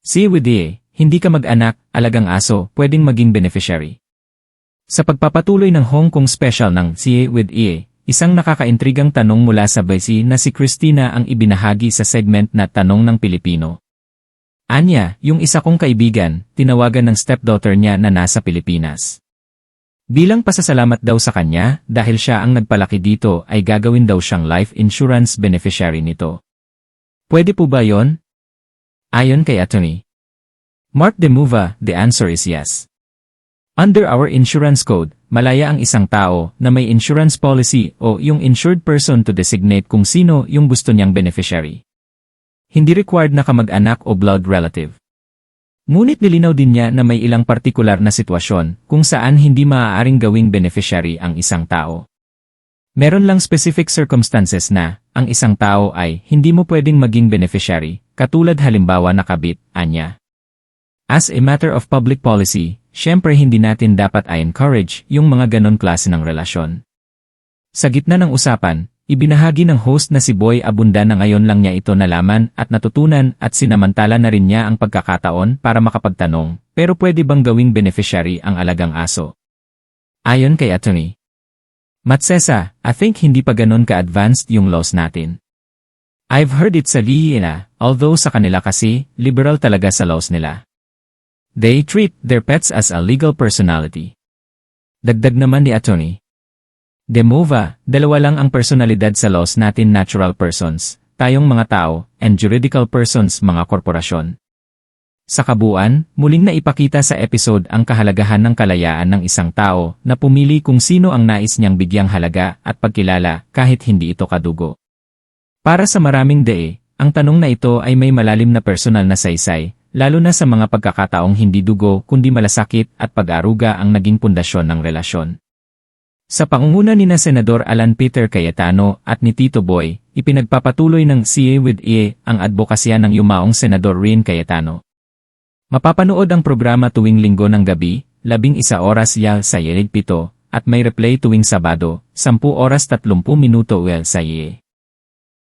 EA, hindi ka mag-anak, alagang aso, pwedeng maging beneficiary. Sa pagpapatuloy ng Hong Kong special ng CA with EA, isang nakakaintrigang tanong mula sa Baisi na si Christina ang ibinahagi sa segment na Tanong ng Pilipino. Anya, yung isa kong kaibigan, tinawagan ng stepdaughter niya na nasa Pilipinas. Bilang pasasalamat daw sa kanya, dahil siya ang nagpalaki dito ay gagawin daw siyang life insurance beneficiary nito. Pwede po ba yon? Ayon kay attorney. Mark Demuva, the answer is yes. Under our insurance code, malaya ang isang tao na may insurance policy o yung insured person to designate kung sino yung gusto niyang beneficiary. Hindi required na kamag-anak o blood relative. Ngunit nilinaw din niya na may ilang partikular na sitwasyon kung saan hindi maaaring gawing beneficiary ang isang tao. Meron lang specific circumstances na ang isang tao ay hindi mo pwedeng maging beneficiary, katulad halimbawa na kabit, anya. As a matter of public policy, syempre hindi natin dapat i-encourage yung mga ganon klase ng relasyon. Sa gitna ng usapan, ibinahagi ng host na si Boy Abunda na ngayon lang niya ito nalaman at natutunan at sinamantala na rin niya ang pagkakataon para makapagtanong, pero pwede bang gawing beneficiary ang alagang aso? Ayon kay attorney. Matsesa, I think hindi pa ganon ka-advanced yung laws natin. I've heard it sa liina, although sa kanila kasi, liberal talaga sa laws nila. They treat their pets as a legal personality. Dagdag naman ni attorney. Demova, dalawa lang ang personalidad sa laws natin natural persons, tayong mga tao, and juridical persons mga korporasyon. Sa kabuuan, muling naipakita sa episode ang kahalagahan ng kalayaan ng isang tao na pumili kung sino ang nais niyang bigyang halaga at pagkilala kahit hindi ito kadugo. Para sa maraming DE, ang tanong na ito ay may malalim na personal na saysay, lalo na sa mga pagkakataong hindi dugo kundi malasakit at pag-aruga ang naging pundasyon ng relasyon. Sa pangunguna ni na Senador Alan Peter Cayetano at ni Tito Boy, ipinagpapatuloy ng CA with EA ang advokasya ng yumaong Senador Rin Cayetano. Mapapanood ang programa tuwing linggo ng gabi, 11 oras yal sa Yerid Pito, at may replay tuwing Sabado, 10 oras 30 minuto wel sa IE.